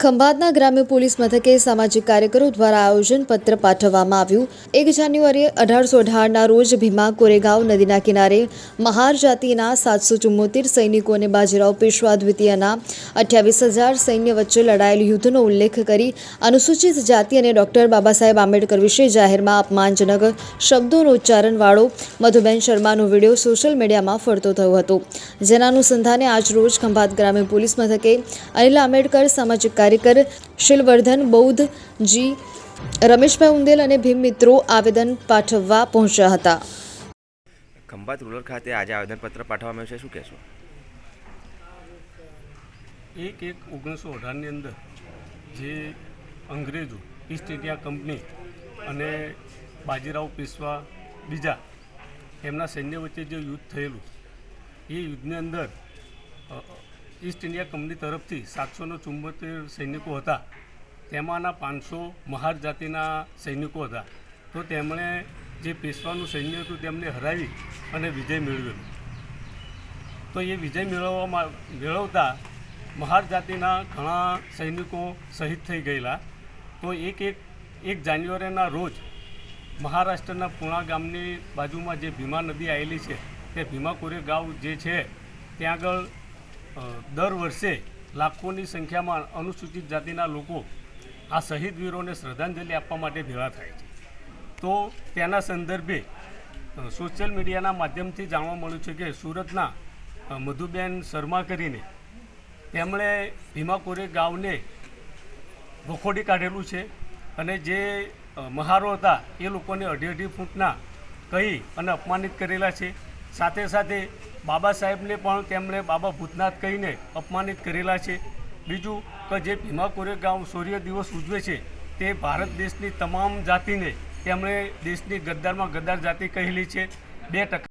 ખંભાતના ગ્રામ્ય પોલીસ મથકે સામાજિક કાર્યકરો દ્વારા આયોજન પત્ર પાઠવવામાં આવ્યું. એક જાન્યુઆરી અઢારસો અઢારના રોજ ભીમા કોરેગાંવ નદીના કિનારે મહાર જાતિના સાતસો ચુમ્મોતેર સૈનિકો અને બાજીરાવ પેશવા દ્વિતીયના અઠ્યાવીસ હજાર સૈન્ય વચ્ચે લડાયેલ યુદ્ધનો ઉલ્લેખ કરી અનુસૂચિત જાતિ અને ડોક્ટર બાબા સાહેબ આંબેડકર વિશે જાહેરમાં અપમાનજનક શબ્દોનો ઉચ્ચારણવાળો મધુબેન શર્માનો વીડિયો સોશિયલ મીડિયામાં ફરતો થયો હતો. જેના અનુસંધાને આજ રોજ ખંભાત ગ્રામ્ય પોલીસ મથકે અનિલ આંબેડકર સામાજિક કાર્યકર શિલવર્ધન બૌદ્ધજી રમેશભાઈ ઉંદેલ અને ભીમ મિત્રો આવેદન પાઠવવા પહોંચ્યા હતા. ખંભાત રૂરલ ખાતે આજે આવેદનપત્ર પાઠવવામાં આવ્યું છે. શું કહેશો? એક એક ઓગણીસો અઢારની અંદર જે અંગ્રેજો ઈસ્ટ ઇન્ડિયા કંપની અને બાજીરાવ પેશવા બીજા એમના સૈન્ય વચ્ચે જે યુદ્ધ થયેલું એ યુદ્ધની અંદર અ, ઈસ્ટ ઇન્ડિયા કંપની તરફથી સાતસોનો ચુંબોતેર સૈનિકો હતા. તેમાંના પાંચસો મહાર જાતિના સૈનિકો હતા. તો તેમણે જે પેશવાનું સૈન્ય હતું તેમને હરાવી અને વિજય મેળવેલો તો એ વિજય મેળવવામાં મેળવતા મહાર જાતિના ઘણા સૈનિકો શહીદ થઈ ગયેલા. તો એક એક એક જાન્યુઆરીના રોજ મહારાષ્ટ્રના પુણા ગામની બાજુમાં જે ભીમા નદી આવેલી છે, તે ભીમા કોરેગાંવ જે છે, ત્યાં આગળ દર વર્ષે લાખોની સંખ્યામાં અનુસૂચિત જાતિના લોકો આ શહીદ વીરોને શ્રદ્ધાંજલિ આપવા માટે ભેગા થાય છે. તો તેના સંદર્ભે સોશિયલ મીડિયાના માધ્યમથી જાણવા મળ્યું છે કે સુરતના મધુબેન શર્મા કરીને તેમણે ભીમાકોરે ગામને વખોડી કાઢેલું છે અને જે મહારો હતા એ લોકોને અઢી અઢી ફૂટના કહી અને અપમાનિત કરેલા છે. સાથે સાથે બાબા સાહેબને પણ તેમણે બાબા ભૂતનાથ કહીને અપમાનિત કરેલા છે. બીજું કે જે ભીમા કોરેગાંવ સૂર્ય દિવસ ઉજવે છે, તે ભારત દેશની તમામ જાતિને તેમણે દેશની ગદ્દારમાં ગદ્દાર જાતિ કહેલી છે. બે ટકા